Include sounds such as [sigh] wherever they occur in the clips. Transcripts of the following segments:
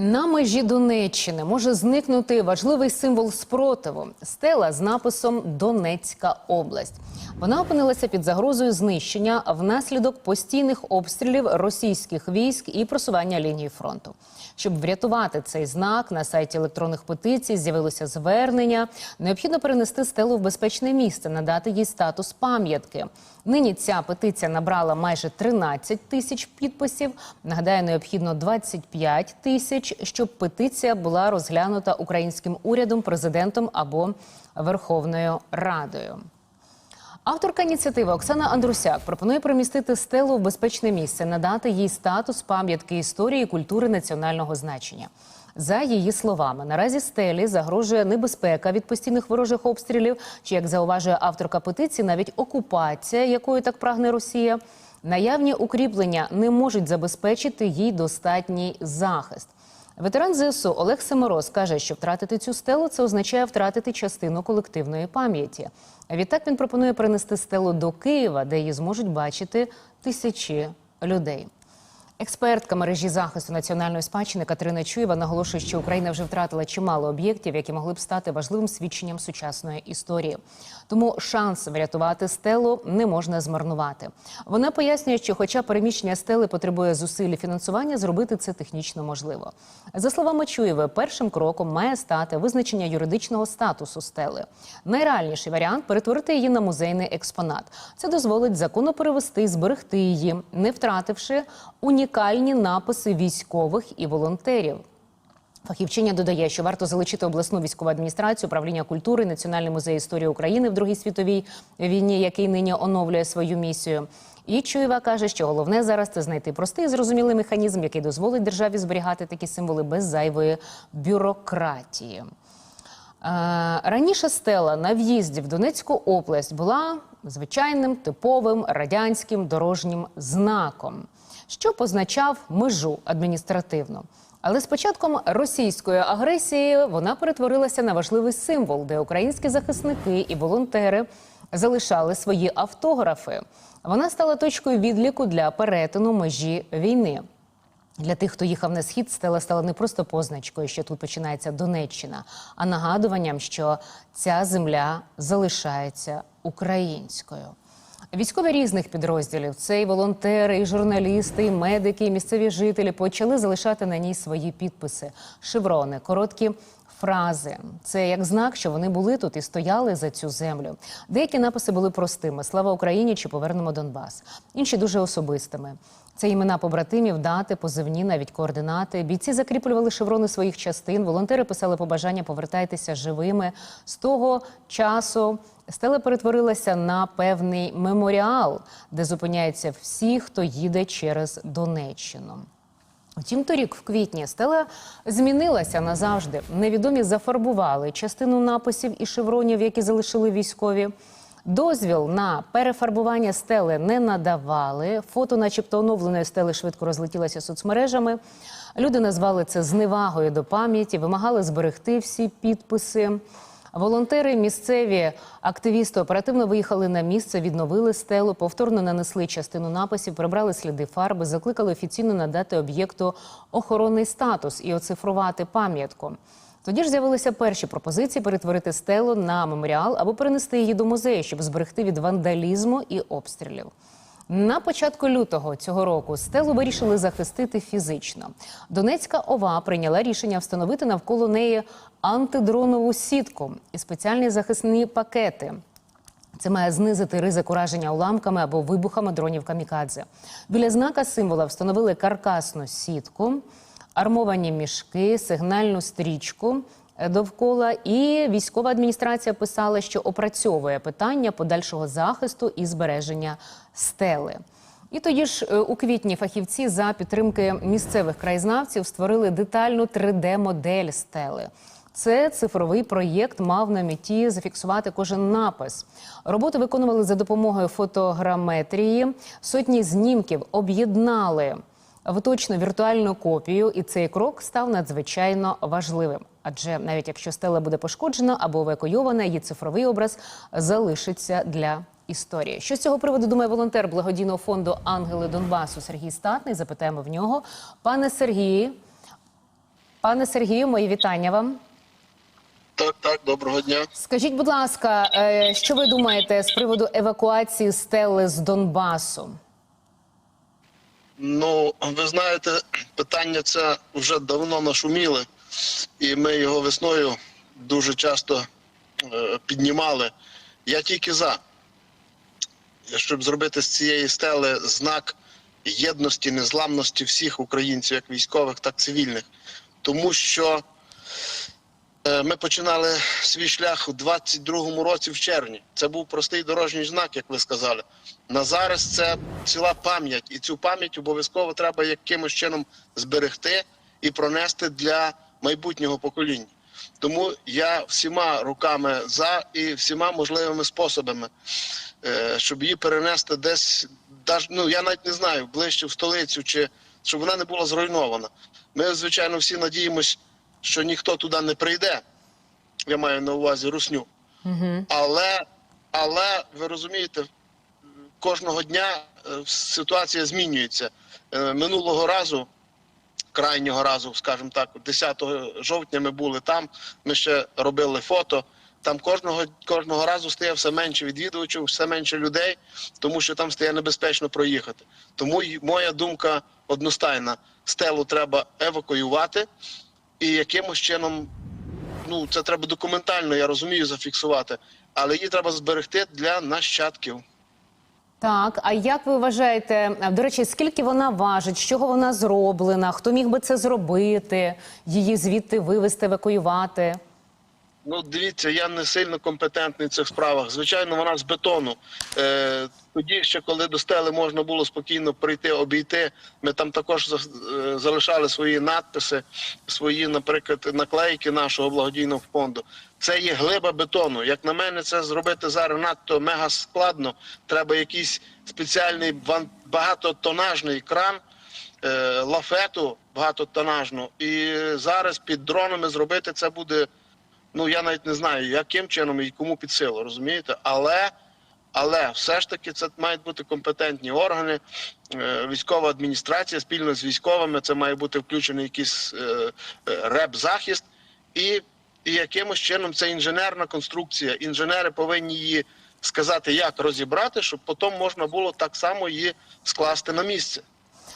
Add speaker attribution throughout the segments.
Speaker 1: На межі Донеччини може зникнути важливий символ спротиву стела з написом Донецька область. Вона опинилася під загрозою знищення внаслідок постійних обстрілів російських військ і просування лінії фронту. Щоб врятувати цей знак, на сайті електронних петицій з'явилося звернення. Необхідно перенести стелу в безпечне місце, надати їй статус пам'ятки. Нині ця петиція набрала майже 13 тисяч підписів. Нагадаю, необхідно 25 тисяч, щоб петиція була розглянута українським урядом, президентом або Верховною Радою. Авторка ініціативи Оксана Андрусяк пропонує примістити стелу в безпечне місце, надати їй статус пам'ятки історії і культури національного значення. За її словами, наразі стелі загрожує небезпека від постійних ворожих обстрілів, чи як зауважує авторка петиції, навіть окупація, якою так прагне Росія. Наявні укріплення не можуть забезпечити їй достатній захист. Ветеран ЗСУ Олег Семороз каже, що втратити цю стелу це означає втратити частину колективної пам'яті. Відтак він пропонує перенести стелу до Києва, де її зможуть бачити тисячі людей. Експертка мережі захисту національної спадщини Катерина Чуєва наголошує, що Україна вже втратила чимало об'єктів, які могли б стати важливим свідченням сучасної історії. Тому шанс врятувати стелу не можна змарнувати. Вона пояснює, що, хоча переміщення стели потребує зусиль і фінансування, зробити це технічно можливо. За словами Чуєви, першим кроком має стати визначення юридичного статусу стели. Найреальніший варіант перетворити її на музейний експонат. Це дозволить законно перевести і зберегти її, не втративши унікальні написи військових і волонтерів. Фахівчиня додає, що варто залучити обласну військову адміністрацію, управління культури, Національний музей історії України в Другій світовій війні, який нині оновлює свою місію. І Чуєва каже, що головне зараз це знайти простий і зрозумілий механізм, який дозволить державі зберігати такі символи без зайвої бюрократії. Е, Раніше стела на в'їзді в Донецьку область була звичайним типовим радянським дорожнім знаком, що позначав межу адміністративну. Але з початком російської агресії вона перетворилася на важливий символ, де українські захисники і волонтери залишали свої автографи. Вона стала точкою відліку для перетину межі війни. Для тих, хто їхав на схід, стела стала не просто позначкою, що тут починається Донеччина, а нагадуванням, що ця земля залишається українською. Військові різних підрозділів, це і волонтери, і журналісти, і медики, і місцеві жителі почали залишати на ній свої підписи, шеврони, короткі фрази. Це як знак, що вони були тут і стояли за цю землю. Деякі написи були простими: Слава Україні чи повернемо Донбас. Інші дуже особистими. Це імена побратимів, дати, позивні, навіть координати. Бійці закріплювали шеврони своїх частин. Волонтери писали побажання повертайтеся живими. З того часу стела перетворилася на певний меморіал, де зупиняються всі, хто їде через Донеччину. Втім, торік в квітні стела змінилася назавжди. Невідомі зафарбували частину написів і шевронів, які залишили військові. Дозвіл на перефарбування стели не надавали. Фото, начебто, оновленої стели швидко розлетілося соцмережами. Люди назвали це зневагою до пам'яті, вимагали зберегти всі підписи. Волонтери, місцеві активісти оперативно виїхали на місце, відновили стелу, повторно нанесли частину написів, прибрали сліди фарби, закликали офіційно надати об'єкту охоронний статус і оцифрувати пам'ятку. Тоді ж з'явилися перші пропозиції перетворити стелу на меморіал або перенести її до музею, щоб зберегти від вандалізму і обстрілів. На початку лютого цього року стелу вирішили захистити фізично. Донецька ова прийняла рішення встановити навколо неї антидронову сітку і спеціальні захисні пакети. Це має знизити ризик ураження уламками або вибухами дронів камікадзе. Біля знака символа встановили каркасну сітку, армовані мішки, сигнальну стрічку довкола. І військова адміністрація писала, що опрацьовує питання подальшого захисту і збереження стели. І тоді ж е, у квітні фахівці за підтримки місцевих краєзнавців створили детальну 3D-модель стели. Це цифровий проєкт мав на меті зафіксувати кожен напис. Роботи виконували за допомогою фотограметрії. Сотні знімків об'єднали в точну віртуальну копію, і цей крок став надзвичайно важливим. Адже навіть якщо стела буде пошкоджена або евакуйована, її цифровий образ залишиться для історії. Що з цього приводу думає волонтер благодійного фонду Ангели Донбасу Сергій Статний? Запитаємо в нього. Пане Сергії, Пане Сергію, мої вітання вам.
Speaker 2: Так, так, доброго дня.
Speaker 1: Скажіть, будь ласка, е, що ви думаєте з приводу евакуації стели з Донбасу?
Speaker 2: Ну, ви знаєте, питання це вже давно нашуміли, і ми його весною дуже часто е, піднімали. Я тільки за, щоб зробити з цієї стели знак єдності, незламності всіх українців, як військових, так і цивільних. Тому що Е, Ми починали свій шлях у 22-му році в червні. Це був простий дорожній знак, як ви сказали. На зараз це ціла пам'ять, і цю пам'ять обов'язково треба якимось чином зберегти і пронести для майбутнього покоління. Тому я всіма руками за і всіма можливими способами, е, щоб її перенести десь, ну я навіть не знаю, ближче в столицю, чи щоб вона не була зруйнована. Ми, звичайно, всі надіємось, що ніхто туди не прийде. Я маю на увазі русню.
Speaker 1: Угу.
Speaker 2: Але, але ви розумієте, кожного дня е, ситуація змінюється. Е, Минулого разу, крайнього разу, скажімо так, 10 жовтня ми були там, ми ще робили фото. Там кожного, кожного разу стає все менше відвідувачів, все менше людей, тому що там стає небезпечно проїхати. Тому моя думка одностайна: стелу треба евакуювати і якимось чином ну це треба документально, я розумію, зафіксувати, але її треба зберегти для нащадків.
Speaker 1: Так, а як ви вважаєте, до речі, скільки вона важить, з чого вона зроблена? Хто міг би це зробити? Її звідти вивезти, евакуювати?
Speaker 2: Ну, дивіться, я не сильно компетентний в цих справах. Звичайно, вона з бетону. Е, тоді ще коли до стели можна було спокійно прийти, обійти. Ми там також е, залишали свої надписи, свої, наприклад, наклейки нашого благодійного фонду. Це є глиба бетону. Як на мене, це зробити зараз надто мега складно. Треба якийсь спеціальний багатотонажний кран. е, Лафету багатотонажну, і зараз під дронами зробити це буде ну я навіть не знаю, яким чином і кому під силу, розумієте? Але, але все ж таки це мають бути компетентні органи, е, військова адміністрація спільно з військовими. Це має бути включений якийсь е, е, реп-захист, і, і якимось чином це інженерна конструкція. Інженери повинні її сказати, як розібрати, щоб потім можна було так само її скласти на місце.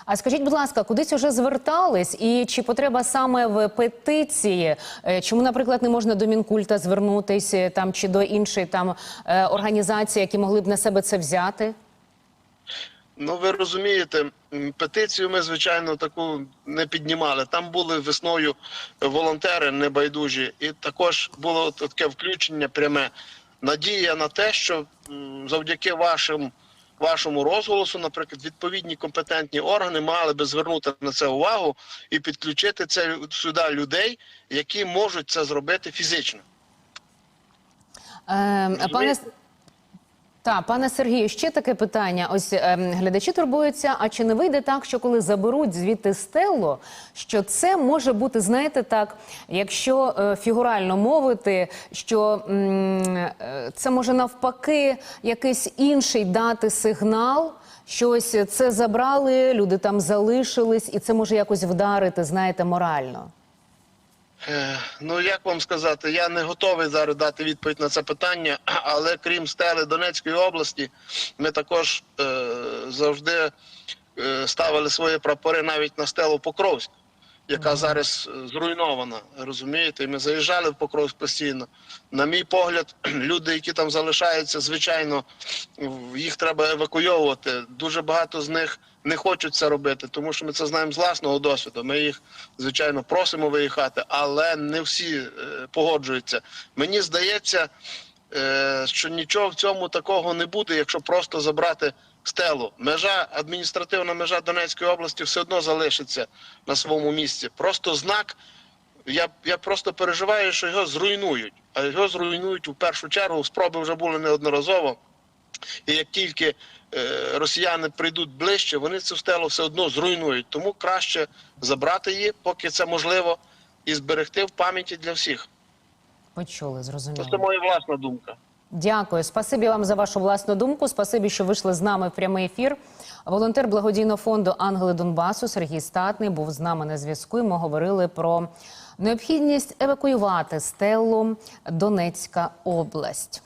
Speaker 1: А скажіть, будь ласка, кудись уже звертались, і чи потреба саме в петиції? Е, Чому, наприклад, не можна до Мінкульта звернутися там чи до іншої там е, організації, які могли б на себе це взяти?
Speaker 2: Ну, ви розумієте, петицію ми, звичайно, таку не піднімали. Там були весною волонтери небайдужі, і також було таке включення пряме. Надія на те, що завдяки вашим, вашому розголосу, наприклад, відповідні компетентні органи мали би звернути на це увагу і підключити це сюди людей, які можуть це зробити фізично.
Speaker 1: Е, пане та пане Сергію, ще таке питання. Ось е, глядачі турбуються. А чи не вийде так, що коли заберуть звідти стелу, що це може бути, знаєте, так, якщо е, фігурально мовити, що м, е, це може навпаки якийсь інший дати сигнал. Що ось це забрали, люди там залишились, і це може якось вдарити, знаєте, морально.
Speaker 2: Е, Ну як вам сказати, я не готовий зараз дати відповідь на це питання, [clears throat] але крім стели Донецької області, ми також е, завжди е, ставили свої прапори навіть на стелу Покровськ, яка зараз е, зруйнована. Розумієте, І ми заїжджали в Покровськ постійно. На мій погляд, [clears throat] люди, які там залишаються, звичайно, їх треба евакуйовувати. Дуже багато з них не хочуть це робити, тому що ми це знаємо з власного досвіду. Ми їх, звичайно, просимо виїхати, але не всі е, погоджуються. Мені здається, е, що нічого в цьому такого не буде, якщо просто забрати стелу. Межа, адміністративна межа Донецької області все одно залишиться на своєму місці. Просто знак. Я, я просто переживаю, що його зруйнують. А його зруйнують у першу чергу. Спроби вже були неодноразово. І як тільки е, росіяни прийдуть ближче, вони цю стелу все одно зруйнують. Тому краще забрати її, поки це можливо, і зберегти в пам'яті для всіх.
Speaker 1: Почули, зрозуміло.
Speaker 2: Це моя власна думка.
Speaker 1: Дякую, спасибі вам за вашу власну думку. Спасибі, що вийшли з нами в прямий ефір. Волонтер благодійного фонду Ангели Донбасу Сергій Статний був з нами на зв'язку. і Ми говорили про необхідність евакуювати стелу Донецька область.